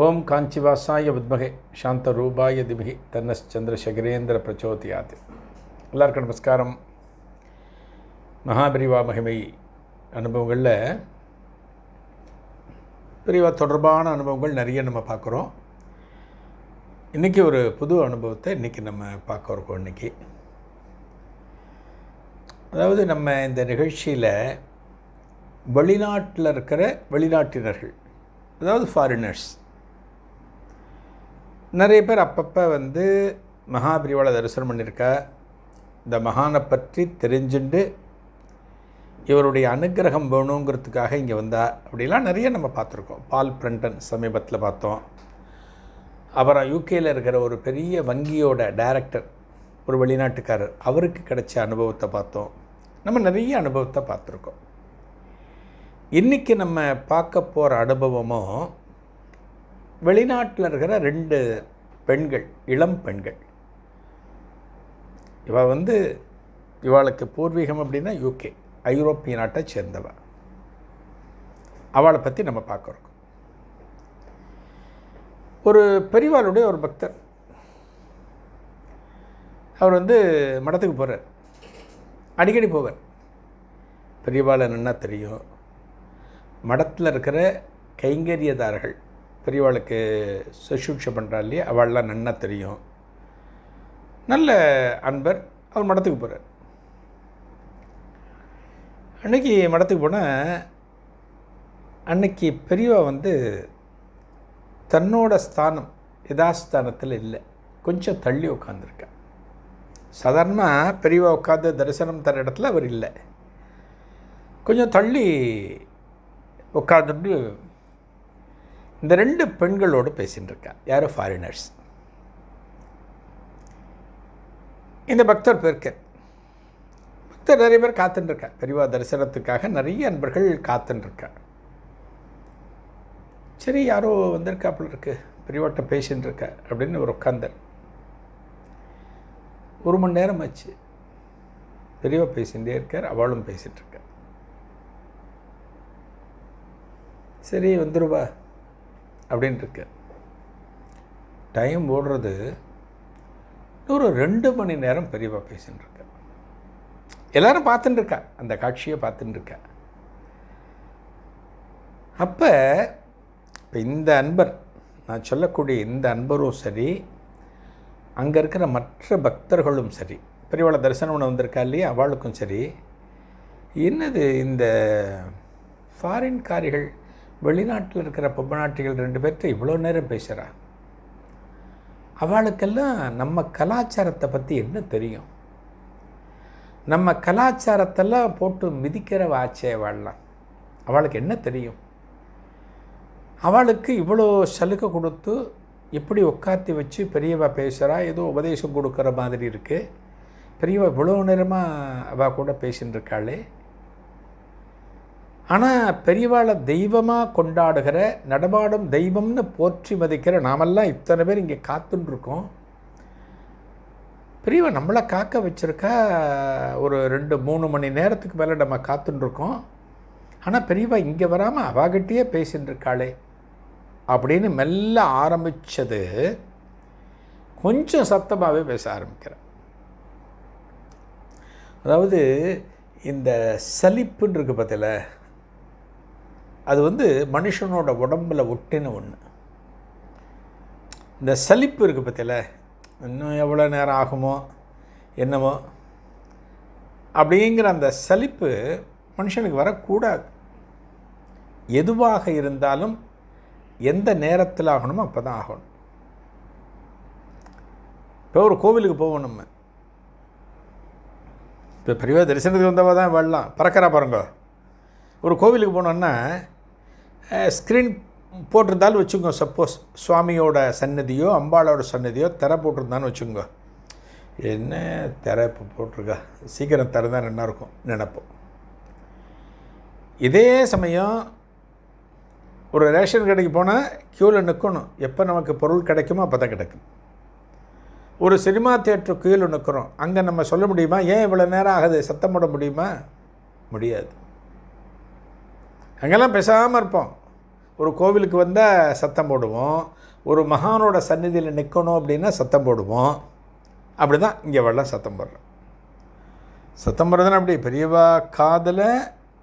ஓம் காஞ்சிவாசாய வித்மகே சாந்த ரூபாய திமிகி தன்னஸ் சந்திரசேகரேந்திர பிரச்சோதியாது. எல்லாருக்கும் நமஸ்காரம். மகாபிரிவா மகிமை அனுபவங்களில் பிரிவா தொடர்பான அனுபவங்கள் நிறைய நம்ம பார்க்குறோம். இன்றைக்கி ஒரு புது அனுபவத்தை இன்றைக்கி நம்ம பார்க்க இருக்கோம் இன்றைக்கி அதாவது நம்ம இந்த நிகழ்ச்சியில் வெளிநாட்டில் இருக்கிற வெளிநாட்டினர்கள் அதாவது ஃபாரினர்ஸ் நிறைய பேர் அப்பப்போ வந்து மகாபிரிவாளை தரிசனம் பண்ணியிருக்க இந்த மகானை பற்றி தெரிஞ்சுண்டு இவருடைய அனுக்கிரகம் வேணுங்கிறதுக்காக இங்கே வந்தா அப்படிலாம் நிறைய நம்ம பார்த்துருக்கோம். பால் பிரண்டன் சமீபத்தில் பார்த்தோம். அப்புறம் யூகேயில் இருக்கிற ஒரு பெரிய வங்கியோட டைரக்டர் ஒரு வெளிநாட்டுக்காரர் அவருக்கு கிடைச்ச அனுபவத்தை பார்த்தோம். நம்ம நிறைய அனுபவத்தை பார்த்துருக்கோம். இன்றைக்கி நம்ம பார்க்க போகிற அனுபவமும் வெளிநாட்டில் இருக்கிற ரெண்டு பெண்கள் இளம் பெண்கள். இவள் வந்து இவாளுக்கு பூர்வீகம் அப்படின்னா யூகே ஐரோப்பிய நாட்டை சேர்ந்தவ. அவளை பற்றி நம்ம பார்க்குறோம் ஒரு பெரியவாளுடைய ஒரு பக்தர். அவர் வந்து மடத்துக்கு போகிறார் அடிக்கடி போவார். பெரியவாளை நன்னா தெரியும்? மடத்தில் இருக்கிற கைங்கரியதாரர்கள். பெரியவாளுக்கு சுசூட்சை பண்ணுறா இல்லையா? அவள்லாம் நன்னா தெரியும். நல்ல அன்பர் அவர் மடத்துக்கு போகிறார் அன்னைக்கு மடத்துக்கு போனால் அன்னைக்கு பெரியவா வந்து தன்னோட ஸ்தானம் யதாஸ்தானத்தில் இல்லை. கொஞ்சம் தள்ளி உட்காந்துருக்கா சாதாரணமாக பெரியவா உட்காந்து தரிசனம் தர இடத்துல அவர் இல்லை. கொஞ்சம் தள்ளி உட்காந்துட்டு இந்த ரெண்டு பெண்களோடு பேசிகிட்டு இருக்கா யாரோ? ஃபாரினர்ஸ் இந்த பக்தர் பேருக்கு. பக்தர் நிறைய பேர் காத்துட்டுருக்கா பெரியவா தரிசனத்துக்காக நிறைய அன்பர்கள் காத்துட்டுருக்கா சரி யாரோ வந்திருக்காப்புல இருக்கு. பெரியவாட்ட பேசின்னு அப்படின்னு ஒரு உட்காந்தர் ஒரு மணி நேரம் ஆச்சு. பெரியவா பேசிகிட்டே இருக்கார் அவளும் பேசிகிட்டு இருக்கார் சரி வந்துருவா. அப்படின்ட்டு இருக்கு டைம் ஓடுறது ஒரு ரெண்டு மணி நேரம் பெரியவா பேசின்னு இருக்க எல்லாரும் பார்த்துட்டு இருக்கா அந்த காட்சியை பார்த்துட்டு இருக்கா அப்போ இப்போ இந்த அன்பர் நான் சொல்லக்கூடிய இந்த அன்பரும் சரி அங்கே இருக்கிற மற்ற பக்தர்களும் சரி பெரியவாளை தரிசனம் ஒன்று வந்திருக்கா இல்லையா அவளுக்கும் சரி என்னது இந்த ஃபாரின்காரிகள் வெளிநாட்டில் இருக்கிற பொம்மநாட்டிகள் ரெண்டு பேர்கிட்ட இவ்வளோ நேரம் பேசுகிறா அவளுக்கெல்லாம் நம்ம கலாச்சாரத்தை பற்றி என்ன தெரியும்? நம்ம கலாச்சாரத்தெல்லாம் போட்டு மிதிக்கிற வாச்சே வாழலாம் அவளுக்கு என்ன தெரியும்? அவளுக்கு இவ்வளோ சலுகை கொடுத்து இப்படி உட்காத்தி வச்சு பெரியவா பேசுகிறா ஏதோ உபதேசம் கொடுக்குற மாதிரி இருக்குது பெரியவா இவ்வளோ நேரமாக அவள் கூட பேசின்னு இருக்காளே. ஆனால் பெரியவாளை தெய்வமாக கொண்டாடுகிற நடமாடும் தெய்வம்னு போற்றி மதிக்கிற நாமெல்லாம் இத்தனை பேர் இங்கே காத்துன்ருக்கோம் பெரியவா நம்மளை காக்க வச்சுருக்கா ஒரு ரெண்டு மூணு மணி நேரத்துக்கு மேலே நம்ம காத்துன்ருக்கோம் ஆனால் பெரியவா இங்கே வராமல் அவாகிட்டேயே பேசின்னு இருக்காளே அப்படின்னு மெல்ல ஆரம்பித்தது கொஞ்சம் சத்தமாகவே பேச ஆரம்பிக்கிறேன். அதாவது இந்த சலிப்புன்னு இருக்கு பார்த்தல அது வந்து மனுஷனோட உடம்பில் ஒட்டின ஒன்று இந்த சலிப்பு இருக்குது பற்றியில் இன்னும் எவ்வளோ நேரம் ஆகுமோ என்னமோ அப்படிங்கிற அந்த சலிப்பு மனுஷனுக்கு வரக்கூடாது. எதுவாக இருந்தாலும் எந்த நேரத்தில் ஆகணுமோ அப்போ தான் ஆகணும். இப்போ ஒரு கோவிலுக்கு போவோம் நம்ம. இப்போ பெரியவா தரிசனத்துக்கு வந்தவா தான் வரலாம். பறக்கிறா பாருங்க. ஒரு கோவிலுக்கு போனோன்னா ஸ்க்ரீன் போட்டிருந்தாலும் வச்சுக்கோங்க. சப்போஸ் சுவாமியோட சன்னதியோ அம்பாளோட சன்னதியோ திரை போட்டிருந்தான்னு வச்சுக்கோங்க. என்ன திரை இப்போ போட்டிருக்கா? சீக்கிரம் திறந்தா நல்லா இருக்கும் நினப்போம். இதே சமயம் ஒரு ரேஷன் கடைக்கு போனால் க்யூவில் நிற்கணும். எப்போ நமக்கு பொருள் கிடைக்குமோ அப்போ தான் கிடைக்கும். ஒரு சினிமா தேட்டர் க்யூவில் நிற்கிறோம். அங்கே நம்ம சொல்ல முடியுமா? ஏன் இவ்வளோ நேரம் ஆகுது? சத்தம் போட முடியுமா? முடியாது. அங்கெல்லாம் பேசாமல் இருப்போம். ஒரு கோவிலுக்கு வந்தால் சத்தம் போடுவோம். ஒரு மகானோட சந்நிதியில் நிற்கணும் அப்படின்னா சத்தம் போடுவோம். அப்படி தான் இங்கே வரலாம் சத்தம் போடுறோம் சத்தம் போடுறதுன்னா அப்படி பெரியவா காதில்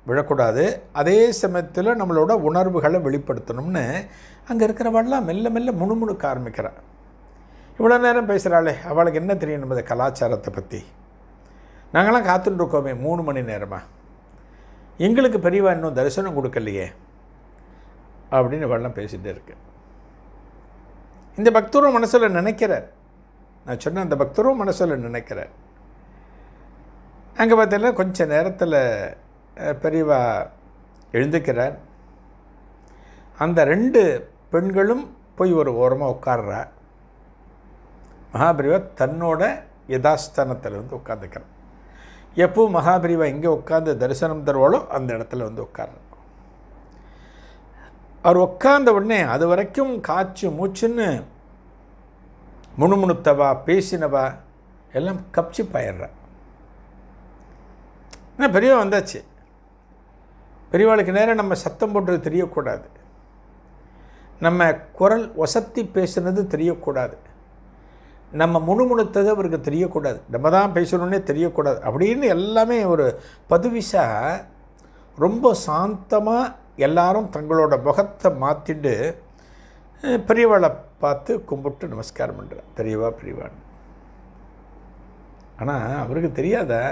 விழக்கூடாது. அதே சமயத்தில் நம்மளோட உணர்வுகளை வெளிப்படுத்தணும்னு அங்கே இருக்கிறவெல்லாம் மெல்ல மெல்ல முணுமுணுக்க ஆரம்பிக்கிறான் இவ்வளோ நேரம் பேசுகிறாளே அவளுக்கு என்ன தெரியும் நம்ம கலாச்சாரத்தை பற்றி நாங்களாம் காத்துட்டு இருக்கோமே மூணு மணி நேரமாக எங்களுக்கு பெரியவா இன்னும் தரிசனம் கொடுக்கலையே அப்படின்னு வெள்ளம் பேசிகிட்டே இருக்கு. இந்த பக்தரும் மனசில் நினைக்கிறார். நான் சொன்ன அந்த பக்தரும் மனசில் நினைக்கிறார். அங்கே பார்த்தீங்கன்னா கொஞ்சம் நேரத்தில் பெரியவா எழுந்துக்கிறார். அந்த ரெண்டு பெண்களும் போய் ஒரு ஓரமாக உட்கார்றா. மகாபிரிவா தன்னோட யதாஸ்தானத்தில் வந்து உட்காந்துக்கிறார் எப்போ மகாபிரிவா எங்கே உட்காந்து தரிசனம் தருவாளோ அந்த இடத்துல வந்து உட்காரணும். அவர் உட்கார்ந்த உடனே அது வரைக்கும் காய்ச்சி மூச்சுன்னு முணுமுணுத்தவா பேசினவா எல்லாம் கப்சி பாயிடுறா. என்ன பெரியவா வந்தாச்சு? பெரியவாளுக்கு நேரம் நம்ம சத்தம் போடுறது தெரியக்கூடாது. நம்ம குரல் ஒசத்தி பேசுனது தெரியக்கூடாது. நம்ம முணுமுணுத்தது அவருக்கு தெரியக்கூடாது. நம்ம தான் பேசணுன்னே தெரியக்கூடாது. அப்படின்னு எல்லாமே ஒரு பதுவிசாக ரொம்ப சாந்தமாக எல்லாரும் தங்களோட முகத்தை மாற்றிட்டு பெரியவளை பெரியவாளை பார்த்து கும்பிட்டு நமஸ்காரம் பண்ணுறேன் பெரியவா பிரிவான்னு ஆனால் அவருக்கு தெரியாதா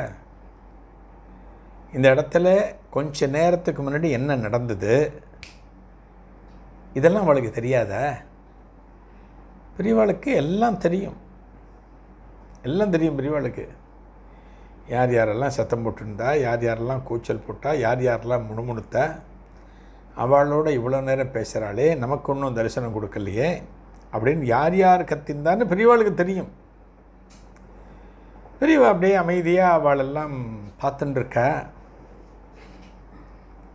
இந்த இடத்துல கொஞ்ச நேரத்துக்கு முன்னாடி என்ன நடந்தது? இதெல்லாம் அவளுக்கு தெரியாதா? பெரியவாளுக்கு எல்லாம் தெரியும். எல்லாம் தெரியும் பெரியவாளுக்கு யார் யாரெல்லாம் சத்தம் போட்டிருந்தா யார் யாரெல்லாம் கூச்சல் போட்டா யார் யாரெல்லாம் முணுமுணுத்தா அவளோட இவ்வளோ நேரம் பேசுகிறாளே நமக்கு ஒன்றும் தரிசனம் கொடுக்கலையே அப்படின்னு யார் யார் கத்திந்தான்னு பெரியவாளுக்கு தெரியும். பெரியவா அப்படியே அமைதியாக அவளெல்லாம் பார்த்துட்டுருக்கா.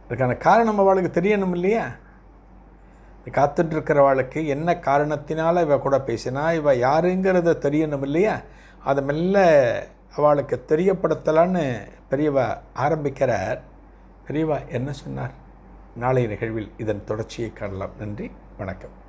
அதுக்கான காரணம் அவளுக்கு தெரியணும் இல்லையா? காத்துட்ருக்கிறவாளுக்கு என்ன காரணத்தினால இவ கூட பேசினா இவ யாருங்கிறத தெரியணும் இல்லையா? அதை மெல்ல அவளுக்கு தெரியப்படுத்தலான்னு பெரியவா ஆரம்பிக்கிறார். பெரியவா என்ன சொன்னார்? நாளைய நிகழ்வில் இதன் தொடர்ச்சியை காணலாம். நன்றி. வணக்கம்.